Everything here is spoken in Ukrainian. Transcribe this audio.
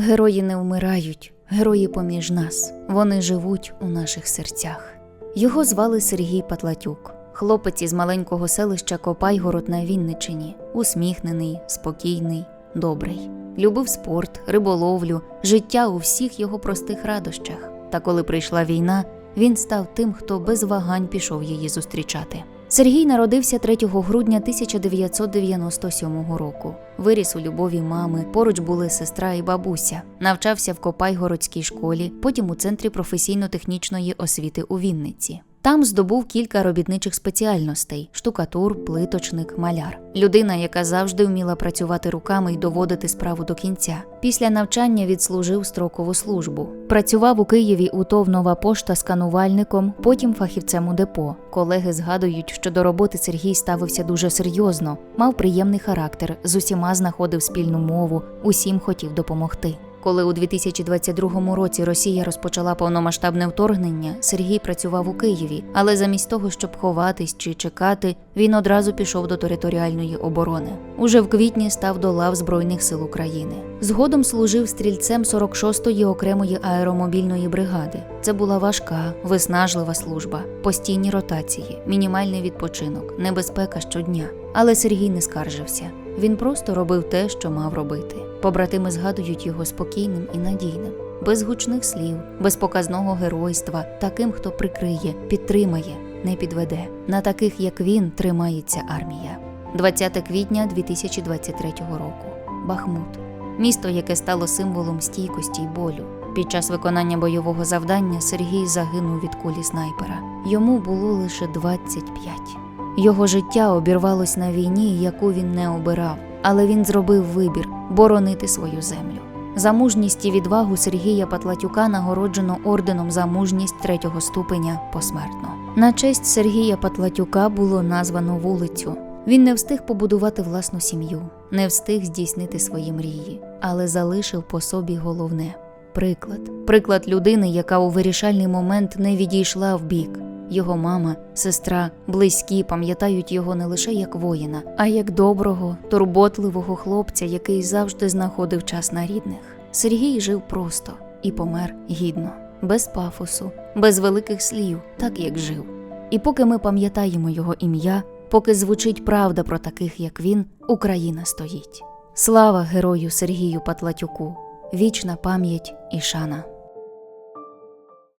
Герої не вмирають, герої поміж нас. Вони живуть у наших серцях. Його звали Сергій Патлатюк, хлопець із маленького селища Копайгород на Вінничині, усміхнений, спокійний, добрий. Любив спорт, риболовлю, життя у всіх його простих радощах. Та коли прийшла війна, він став тим, хто без вагань пішов її зустрічати. Сергій народився 3 грудня 1997 року. Виріс у любові мами, поруч були сестра і бабуся. Навчався в Копайгородській школі, потім у центрі професійно-технічної освіти у Вінниці. Там здобув кілька робітничих спеціальностей: штукатур, плиточник, маляр. Людина, яка завжди вміла працювати руками і доводити справу до кінця. Після навчання відслужив строкову службу. Працював у Києві у ТОВ «Нова пошта сканувальником, потім фахівцем у депо. Колеги згадують, що до роботи Сергій ставився дуже серйозно, мав приємний характер, з усіма знаходив спільну мову, усім хотів допомогти. Коли у 2022 році Росія розпочала повномасштабне вторгнення, Сергій працював у Києві, але замість того, щоб ховатись чи чекати, він одразу пішов до територіальної оборони. Уже в квітні став до лав Збройних сил України. Згодом служив стрільцем 46-ї окремої аеромобільної бригади. Це була важка, виснажлива служба, постійні ротації, мінімальний відпочинок, небезпека щодня. Але Сергій не скаржився. Він просто робив те, що мав робити. Побратими згадують його спокійним і надійним, без гучних слів, без показного геройства, таким, хто прикриє, підтримає, не підведе. На таких, як він, тримається армія. 20 квітня 2023 року. Бахмут місто, яке стало символом стійкості й болю. Під час виконання бойового завдання Сергій загинув від кулі снайпера. Йому було лише 25. Його життя обірвалось на війні, яку він не обирав, але він зробив вибір боронити свою землю. За мужність і відвагу Сергія Патлатюка нагороджено орденом за мужність третього ступеня посмертно. На честь Сергія Патлатюка було названо вулицю. Він не встиг побудувати власну сім'ю, не встиг здійснити свої мрії, але залишив по собі головне приклад. Приклад людини, яка у вирішальний момент не відійшла в бік. Його мама, сестра, близькі пам'ятають його не лише як воїна, а як доброго, турботливого хлопця, який завжди знаходив час на рідних. Сергій жив просто і помер гідно, без пафосу, без великих слів, так як жив. І поки ми пам'ятаємо його ім'я, поки звучить правда про таких, як він, Україна стоїть. Слава герою Сергію Патлатюку! Вічна пам'ять і шана.